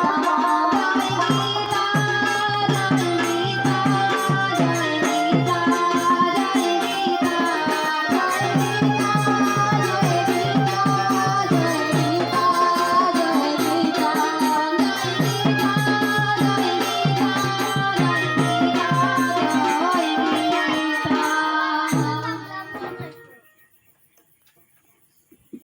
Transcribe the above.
감사합니다.